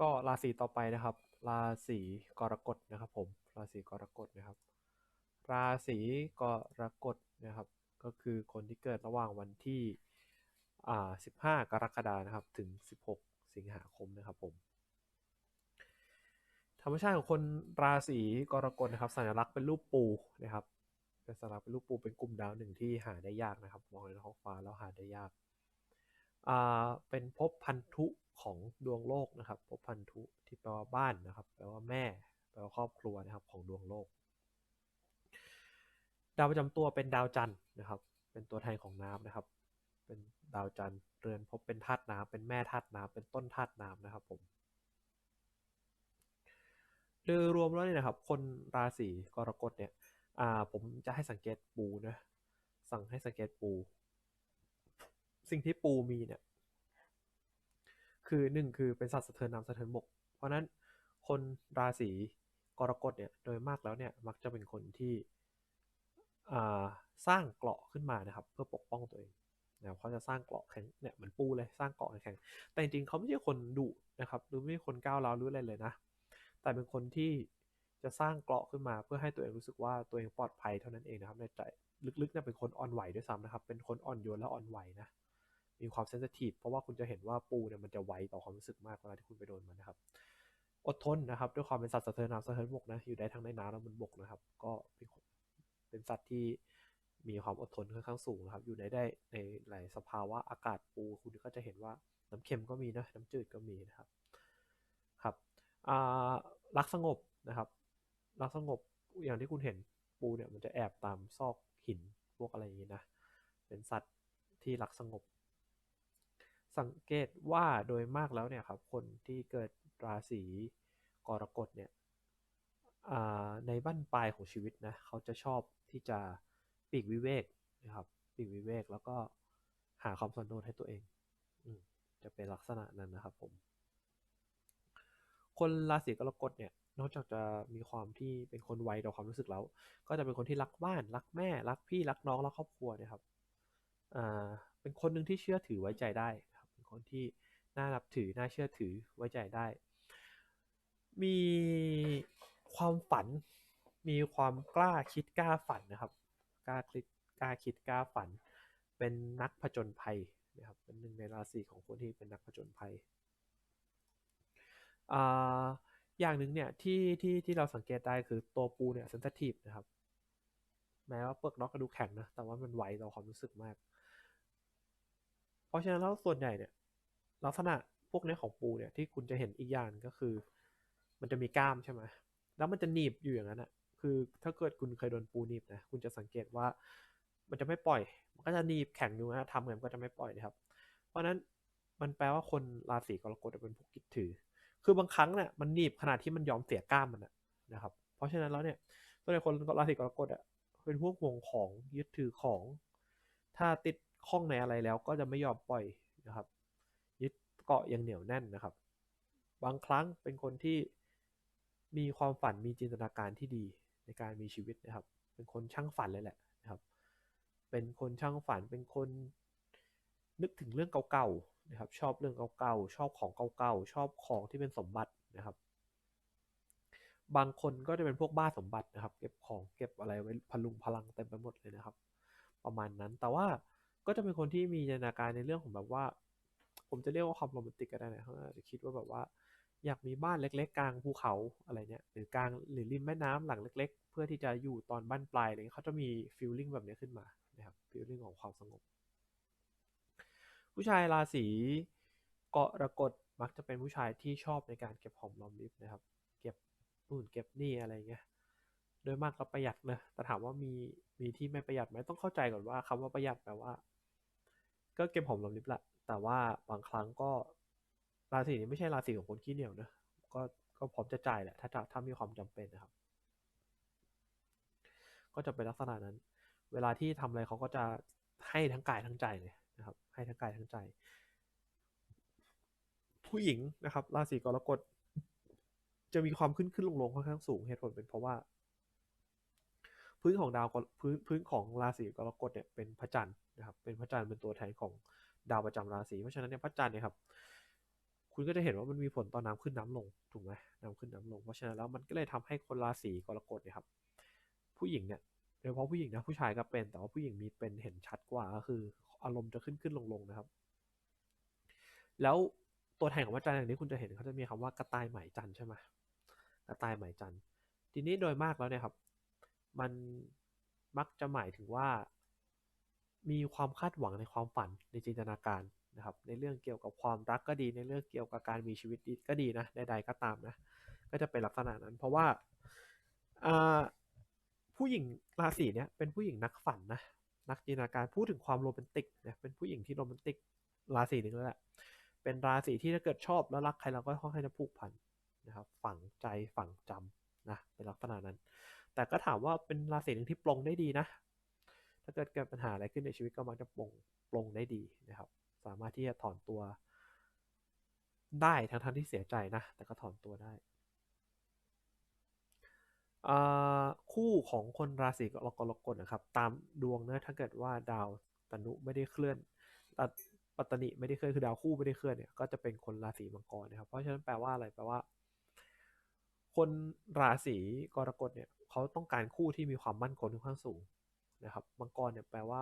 ก็ราศีต่อไปนะครับ ราศีกรกฎนะครับผม ราศีกรกฎนะครับ ราศีกรกฎนะครับ ก็คือคนที่เกิดระหว่างวันที่อ่า15 กรกฎานะครับ ถึง 16 สิงหาคมนะครับผม ธรรมชาติของคนราศีกรกฎนะครับ สัญลักษณ์เป็นรูปปูนะครับเป็นสัญลักษณ์เป็นรูปปูเป็นกลุ่มดาวหนึ่งที่หาได้ยากนะครับ มองในท้องฟ้าแล้วหาได้ยาก เป็นภพพันธุของดวงโลกนะครับภพพันธุที่แปลว่าบ้านนะครับ แปลว่าแม่ แปลว่าครอบครัวนะครับของดวงโลก ดาวประจำตัวเป็นดาวจันทร์นะครับ เป็นตัวแทนของน้ำนะครับ เป็นดาวจันทร์เรือนภพเป็นธาตุน้ำเป็นแม่ธาตุน้ำเป็นต้นธาตุน้ำนะครับผมโดยรวมแล้วเนี่ยนะครับ คนราศีกรกฎเนี่ยผมจะให้สังเกตปูนะสั่งให้สังเกตปู สิ่งที่ปูมีเนี่ย คือหนึ่งคือเป็นสัตว์สะเทินน้ำสะเทินบก เพราะนั้นคนราศีกรกฎเนี่ยโดยมากแล้วเนี่ยมักจะเป็นคนที่สร้างเกราะขึ้นมานะครับ เพื่อปกป้องตัวเองนะเขาจะสร้างเกราะแข็งเนี่ยเหมือนปูเลยสร้างเกราะแข็งแต่จริงๆเขาไม่ใช่คนดุนะครับ หรือไม่ใช่คนก้าวร้าวหรืออะไรเลยนะ แต่เป็นคนที่จะสร้างเกราะขึ้นมาเพื่อให้ตัวเองรู้สึกว่าตัวเองปลอดภัยเท่านั้นเองนะครับในใจลึกๆเนี่ยเป็นคนอ่อนไหวด้วยซ้ำนะครับ เป็นคนอ่อนโยนและอ่อนไหวนะ มีความเซนซิทีฟเพราะว่าคุณจะเห็นว่าปูเนี่ยมันจะไวต่อความรู้สึกมากเวลาที่คุณไปโดนมันนะครับ อดทนนะครับ ด้วยความเป็นสัตว์สะเทินน้ำสะเทินบกนะอยู่ได้ทั้งในน้ำและบนบกนะครับ ก็เป็นเป็นสัตว์ที่มีความอดทนค่อนข้างสูงนะครับ อยู่ในได้ในหลายสภาวะอากาศปูคุณก็จะเห็นว่าน้ำเค็มก็มีนะน้ำจืดก็มีนะครับครับรักสงบนะครับรักสงบอย่างที่คุณเห็นปูเนี่ยมันจะแอบตามซอกหินพวกอะไรอย่างนี้นะเป็นสัตว์ที่รักสงบ สังเกตว่าโดยมากแล้วเนี่ยครับคนที่เกิดราศีกรกฎเนี่ยในบั้นปลายของชีวิตนะเขาจะชอบที่จะปีกวิเวกนะครับปีกวิเวกแล้วก็หาความสันโดษให้ตัวเองอจะเป็นลักษณะนั้นนะครับผมคนราศีกรกฎเนี่ยนอกจากจะมีความที่เป็นคนไวต่อความรู้สึกแล้ว ก็จะเป็นคนที่รักบ้าน รักแม่ รักพี่ รักน้อง รักครอบครัวนะครับ อ่า เป็นคนหนึ่งที่เชื่อถือไว้ใจได้นะ คนที่น่านับถือ น่าเชื่อถือไว้ใจได้ มีความฝัน มีความกล้าคิดกล้าฝันนะครับ กล้าคิดกล้าคิดกล้าฝัน เป็นนักผจญภัยนะครับ เป็นหนึ่งในราศีของคนที่เป็นนักผจญภัยอ่าอย่างหนึ่งเนี่ยที่ที่ที่เราสังเกตได้คือตัวปูเนี่ยเซนซิทีฟนะครับ แม้ว่าเปลือกนอกกระดูกแข็งนะ แต่ว่ามันไวต่อความรู้สึกมาก เพราะฉะนั้นแล้วส่วนใหญ่เนี่ย ลักษณะพวกนี้ของปูเนี่ยที่คุณจะเห็นอีกอย่างก็คือ มันจะมีกล้ามใช่ไหมแล้วมันจะหนีบอยู่อย่างนั้นอะคือถ้าเกิดคุณเคยโดนปูหนีบนะคุณจะสังเกตว่ามันจะไม่ปล่อย มันก็จะหนีบแข็งอยู่นะทำไงมันก็จะไม่ปล่อยนะครับ เพราะนั้นมันแปลว่าคนราศีกรกฎเป็นพวกยึดถือ คือบางครั้งเนี่ยมันหนีบขนาดที่มันยอมเสียกล้ามมันะนะครับ เพราะฉะนั้นแล้วเนี่ยตัวในคนราศีกรกฎอะเป็นพวกห่วงของยึดถือของ ถ้าติดข้องในอะไรแล้วก็จะไม่ยอมปล่อยนะครับ เกาะอย่างเหนียวแน่นนะครับ บางครั้งเป็นคนที่มีความฝันมีจินตนาการที่ดีในการมีชีวิตนะครับ เป็นคนช่างฝันเลยแหละนะครับ เป็นคนช่างฝันเป็นคนนึกถึงเรื่องเก่าๆนะครับ ชอบเรื่องเก่าๆชอบของเก่าๆชอบของที่เป็นสมบัตินะครับ บางคนก็จะเป็นพวกบ้าสมบัตินะครับ เก็บของเก็บอะไรไว้พลุงพลังเต็มไปหมดเลยนะครับ ประมาณนั้นแต่ว่าก็จะเป็นคนที่มีจินตนาการในเรื่องของแบบว่า ผมจะเรียกว่าความโรแมนติกก็ได้นะเขาอาจจะคิดว่าแบบว่า อยากมีบ้านเล็ก ๆ กลางภูเขาอะไรเนี่ยหรือกลางหรือริมแม่น้ำหลังเล็ก ๆ เพื่อที่จะอยู่ตอนบ้านปลายอะไรเงี้ยเขาจะมีฟีลลิ่งแบบนี้ขึ้นมานะครับฟีลลิ่งของความสงบ ผู้ชายราศีกรกฎมักจะเป็นผู้ชายที่ชอบในการเก็บหอมรอมริบนะครับ เก็บนู่นเก็บนี่อะไรเงี้ยโดยมากก็ประหยัดนะแต่ถามว่ามีมีที่ไม่ประหยัดไหมต้องเข้าใจก่อนว่าคำว่าประหยัดแปลว่า ก็เก็บหอมรอมริบแหละ แต่ว่าบางครั้งก็ราศีนี้ไม่ใช่ราศีของคนขี้เหนียวนะก็ก็พร้อมจะจ่ายแหละถ้าถ้าถามีความจำเป็นนะครับ ก็จะเป็นลักษณะนั้น เวลาที่ทำอะไรเขาก็จะให้ทั้งกายทั้งใจเลยนะครับ ให้ทั้งกายทั้งใจ ผู้หญิงนะครับราศีกรกฎจะมีความขึ้นขึ้นลงลงค่อนข้างสูงเหตุผลเป็นเพราะว่า พื้นของดาวพื้นพื้นของราศีกรกฎเนี่ยเป็นพระจันทร์นะครับ เป็นพระจันทร์เป็นตัวแทนของ ดาวประจำราศีเพราะฉะนั้นเนี่ยพระจันทร์เนี่ยครับคุณก็จะเห็นว่ามันมีผลต่อน้ำขึ้นน้ำลงถูกไหมน้ำขึ้นน้ำลงเพราะฉะนั้นแล้วมันก็เลยทำให้คนราศีกรกฎเนี่ยครับ ผู้หญิงเนี่ยโดยเฉพาะผู้หญิงนะผู้ชายก็เป็น แต่ว่าผู้หญิงมีเป็นเห็นชัดกว่าก็คือ อารมณ์จะขึ้นขึ้นลงลงนะครับ แล้วตัวแทนของพระจันทร์อย่างนี้คุณจะเห็นเขาจะมีคำว่ากระต่ายไหมจันทร์ใช่ไหมกระต่ายไหมจันทร์ทีนี้โดยมากแล้วเนี่ยครับ มันมักจะหมายถึงว่า มีความคาดหวังในความฝันในจินตนาการนะครับในเรื่องเกี่ยวกับความรักก็ดีในเรื่องเกี่ยวกับการมีชีวิตก็ดีนะใดๆก็ตามนะก็จะเป็นลักษณะนั้น เพราะว่าผู้หญิงราศีเนี้ยเป็นผู้หญิงนักฝันนะนักจินตนาการพูดถึงความโรแมนติกเนี่ยเป็นผู้หญิงที่โรแมนติกราศีหนึ่งแล้วแหละเป็นราศีที่ถ้าเกิดชอบแล้วรักใครเราก็ค่อนข้างจะผูกพันนะครับฝังใจฝังจำนะเป็นลักษณะนั้น แต่ก็ถามว่าเป็นราศีหนึ่งที่ปลงได้ดีนะ ถ้าเกิดเกิดปัญหาอะไรขึ้นในชีวิตก็มักจะปลงปลงได้ดีนะครับ สามารถที่จะถอนตัวได้ทั้งทั้งที่เสียใจนะ แต่ก็ถอนตัวได้ คู่ของคนราศีกรกฎนะครับ ตามดวงนะถ้าเกิดว่าดาวตนุไม่ได้เคลื่อนปัตตนิไม่ได้เคลื่อนคือดาวคู่ไม่ได้เคลื่อนเนี่ยก็จะเป็นคนราศีมังกรนะครับ เพราะฉะนั้นแปลว่าอะไรแปลว่า คนราศีกรกฎเนี่ยเขาต้องการคู่ที่มีความมั่นคงค่อนข้างสูง นะครับมังกรเนี่ยแปลว่า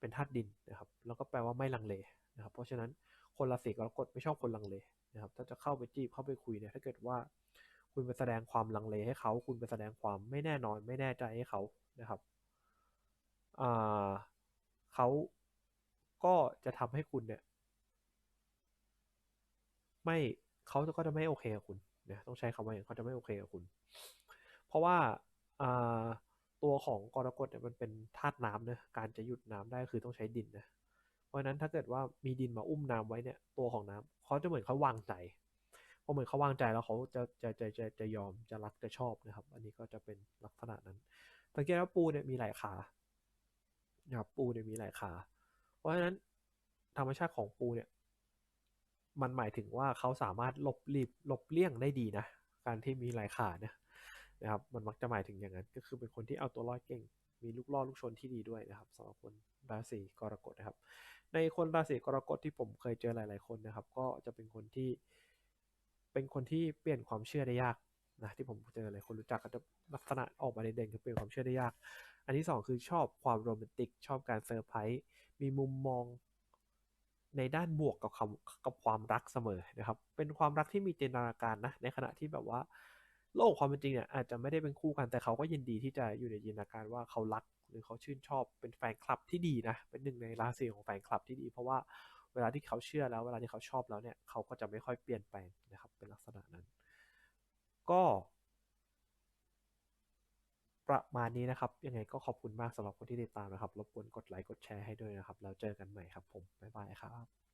เป็นธาตุดินนะครับแล้วก็แปลว่าไม่ลังเลนะครับเพราะฉะนั้นคนราศีกรกฎไม่ชอบคนลังเลนะครับถ้าจะเข้าไปจีบเข้าไปคุยเนี่ยถ้าเกิดว่า คุณไปแสดงความลังเลให้เขาคุณไปแสดงความไม่แน่นอนไม่แน่ใจให้เขานะครับเขาก็จะทำให้คุณเนี่ย ไม่เขาก็จะไม่โอเคกับคุณเนี่ยต้องใช้คำว่าอย่างเขาจะไม่โอเคกับคุณ เพราะว่า ตัวของกรกฎเนี่ยมันเป็นธาตุน้ำนะการจะหยุดน้ำได้คือต้องใช้ดินนะเพราะฉะนั้นถ้าเกิดว่ามีดินมาอุ้มน้ำไว้เนี่ยตัวของน้ำเขาจะเหมือนเขาวางใจพอเหมือนเขาวางใจแล้วเขาจะจะจะจะจะยอมจะรักจะชอบนะครับ อันนี้ก็จะเป็นลักษณะนั้นสังเกตว่าปูเนี่ยมีหลายขานะครับปูเนี่ยมีหลายขา เพราะฉะนั้นธรรมชาติของปูเนี่ยมันหมายถึงว่าเขาสามารถหลบหลีบหลบเลี่ยงได้ดีนะ การที่มีหลายขาเนี่ย นะครับมันมักจะหมายถึงอย่างนั้น ก็คือเป็นคนที่เอาตัวรอดเก่ง มีลูกล่อลูกชนที่ดีด้วยนะครับสำหรับคนราศีกรกฎนะครับ ในคนราศีกรกฎที่ผมเคยเจอหลาย ๆคนนะครับ ก็จะเป็นคนที่ เป็นคนที่เปลี่ยนความเชื่อได้ยากนะที่ผมเจอเลายคนรู้จักก็จะลักษณะออกมาเด่นๆคือเปลี่ยนความเชื่อได้ยาก อันที่ 2 คือชอบความโรแมนติกชอบการเซอร์ไพรส์มีมุมมองในด้านบวกกับคำกับความรักเสมอนะครับ เป็นความรักที่มีจินตนาการนะ ในขณะที่แบบว่า โลกความเป็นจริงเนี่ยอาจจะไม่ได้เป็นคู่กันแต่เขาก็ยินดีที่จะอยู่ในจินตนาการว่าเขารัก หรือเขาชื่นชอบเป็นแฟนคลับที่ดีนะ เป็นหนึ่งในราศีของแฟนคลับที่ดี เพราะว่าเวลาที่เขาเชื่อแล้วเวลาที่เขาชอบแล้วเนี่ยเขาก็จะไม่ค่อยเปลี่ยนแปลงนะครับ เป็นลักษณะนั้น ก็ประมาณนี้นะครับ ยังไงก็ขอบคุณมากสำหรับคนที่ติดตามนะครับ รบกวนกดไลค์กดแชร์ให้ด้วยนะครับ แล้วเจอกันใหม่ครับผม บ๊ายบายครับ